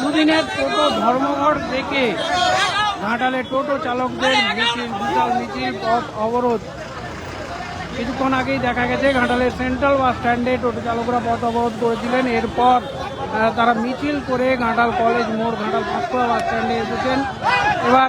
দুদিনের টোটো ধর্মঘট দেখে ঘাটালে টোটো চালকদের মিছিল, বিশাল মিছিল, পথ অবরোধ। কিছুক্ষণ আগেই দেখা গেছে ঘাটালে সেন্ট্রাল বাস স্ট্যান্ডে টোটো চালকরা পথ অবরোধ করেছিলেন। এরপর তারা মিছিল করে ঘাটাল কলেজ মোড়, ঘাটাল পাঁচকুড়া বাস স্ট্যান্ডে এসেছেন। এবার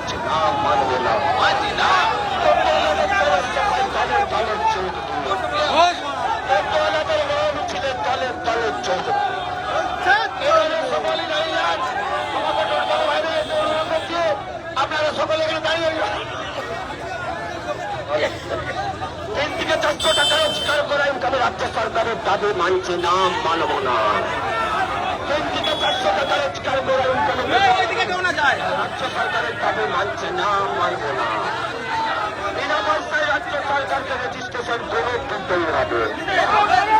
আপনারা সকলে এখানে দাঁড়িয়ে তিন থেকে চারশো টাকা রোজগার করা ইনকামে রাজ্য সরকারের দাবি মানছে না, মানব না। চারশো টাকা রোজগার করা রাজ্য সরকারের দাবি মানছে না মানব না বিনা পয়সায় রাজ্য সরকারকে রেজিস্ট্রেশন করে দিতেই হবে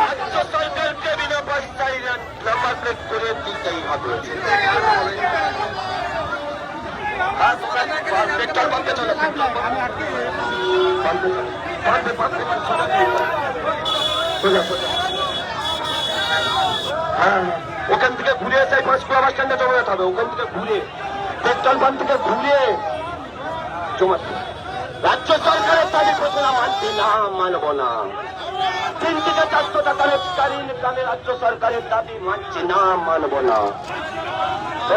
রাজ্য সরকারকে বিনা পয়সায় নাম্বার প্লেট করে দিতেই হবে পেট্রোল হ্যাঁ ওখান থেকে ঘুরে এসে পাঁচকুড়া বাস স্ট্যান্ডে জমা যেতে হবে। ওখান থেকে ঘুরে পেট্রোল পাম্প থেকে ঘুরে। জমাতে রাজ্য সরকারের দাবি ঘোষণা মানছি না, মানব না। তিন থেকে চারশো টাকা রোজগারি ইনকামে রাজ্য সরকারের দাবি মানছি না, মানব না।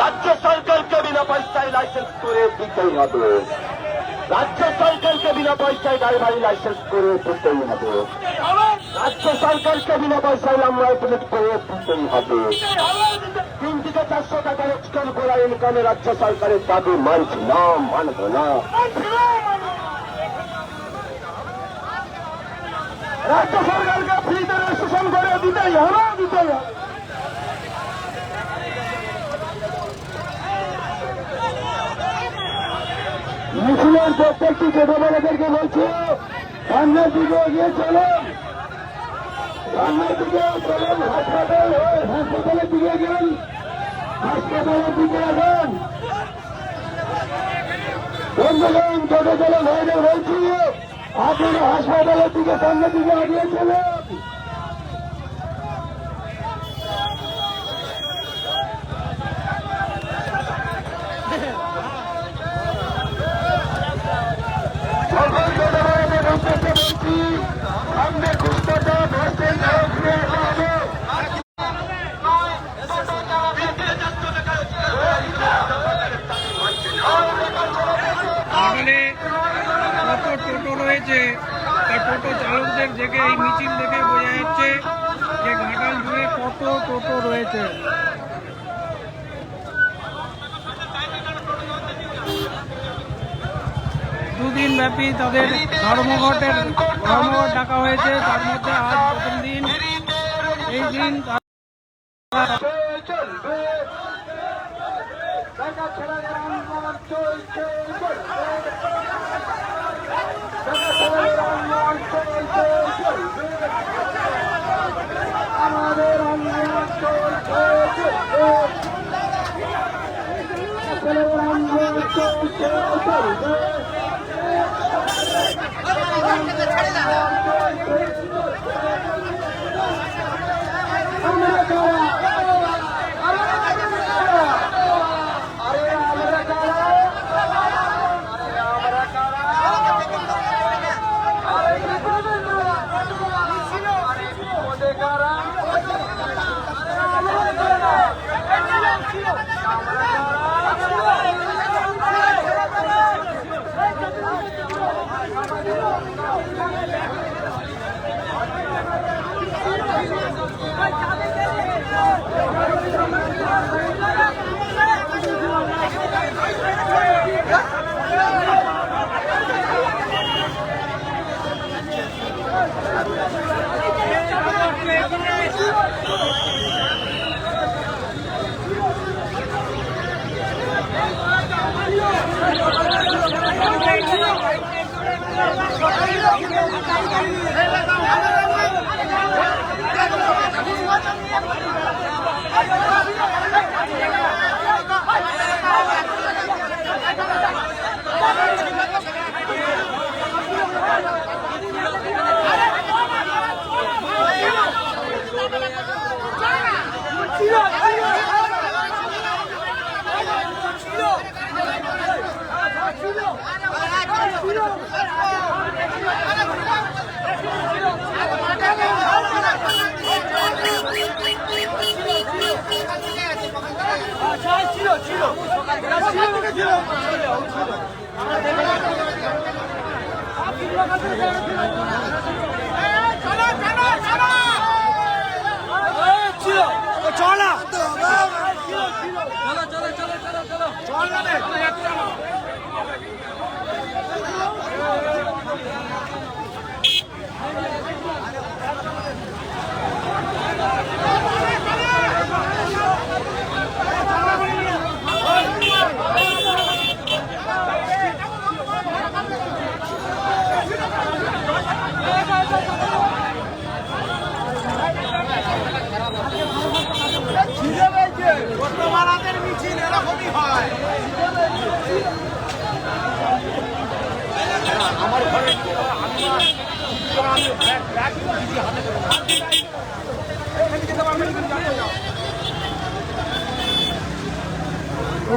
রাজ্য সরকারকে বিনা পয়সায় লাইসেন্স করে দিতেই হবে। রাজ্য সরকারকে বিনা পয়সায় ড্রাইভারি লাইসেন্স করে দিতেই হবে। রাজ্য সরকারকে বিনা পয়সায় নাম্বার প্লেট করে দিতেই হবে। তিন থেকে চারশো টাকা রোজগার করা ইনকামে রাজ্য সরকারের দাবি মানছি না, মানব না। রাজ্য সরকারকে ফ্রিতে রেজিস্ট্রেশন করে দিতেই হবে দিতেই হবে। মিছিলের প্রত্যেকটি ছোটবেলাদেরকে বলছি, সামনের দিকে এগিয়ে চলুন সামনের দিকে হাসপাতাল হাসপাতালের দিকে হাসপাতালের দিকে ছোট ছোট ভাইদের বলছি আপনারা হাসপাতালের দিকে সামনের দিকে এগিয়ে চলুন সকল ছোট ভাইদের উদ্দেশ্যে বলছি সামনে কুষ্ঠটা বসে ঘুরে হবে ঘাটালে কত টোটো রয়েছে তা টোটো চালকদের দেখে এই মিছিল দেখে বোঝা যাচ্ছে যে ঘাটাল জুড়ে টোটো রয়েছে। দুদিন ব্যাপী তাদের ধর্মঘটের ধর্মঘট ডাকা হয়েছে। তার মধ্যে আজ প্রথম দিন। এই দিন চলবে টাকা ছেলেদের আন্দোলন চলছে চলবে টাকা ছেলেদের আন্দোলন চলছে চলবে আমাদের আন্দোলন চলছে চলবে ছেলেদের আন্দোলন চলছে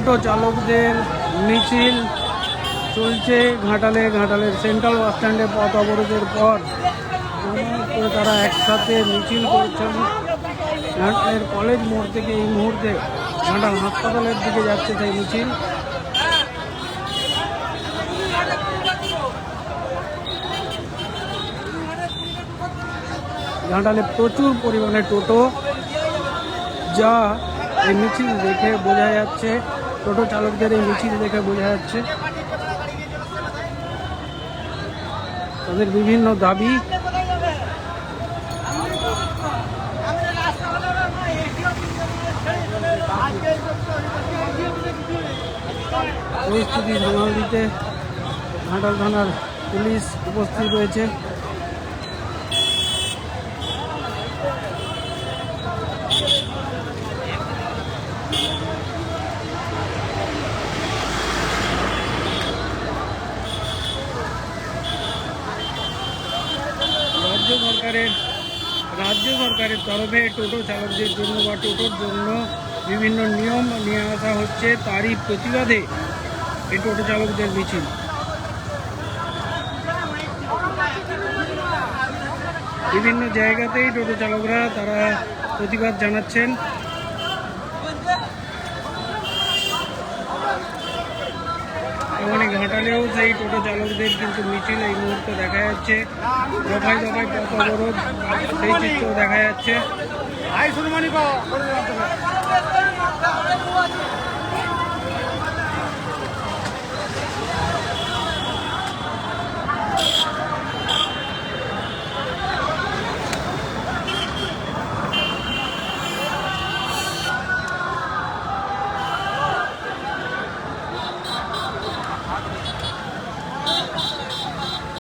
টোটো চালকদের মিছিল চলছে ঘাটালে, ঘাটালের সেন্ট্রাল বাস স্ট্যান্ডে পথ অবরোধের পর। করে তারা একসাথে মিছিল করছেন। ঘাটালের কলেজ মোড় থেকে এই মুহূর্তে ঘাটাল হাসপাতালের দিকে যাচ্ছে সেই মিছিল। ঘাটালে প্রচুর পরিমাণে টোটো যা এই মিছিল দেখে বোঝা যাচ্ছে। টোটো চালকদের এই মিছিল দেখে বোঝা যাচ্ছে। তাদের বিভিন্ন দাবি। পরিস্থিতি সামাল দিতে ঘাটাল থানার পুলিশ উপস্থিত রয়েছে রাজ্য সরকারের, রাজ্য সরকারের তরফে টোটো চালকদের জন্য বা টোটোর জন্য বিভিন্ন নিয়ম নিয়ে আসা হচ্ছে তারই প্রতিবাদে এই টোটো চালকদের মিছিল। বিভিন্ন জায়গাতেই টোটো চালকরা তারা প্রতিবাদ জানাচ্ছেন। এমনই ঘাটালেও সেই টোটো চালকদের কিন্তু মিছিল এই মুহূর্তে দেখা যাচ্ছে। দফায় দফায় পথ অবরোধ, সেই চিত্র দেখা যাচ্ছে।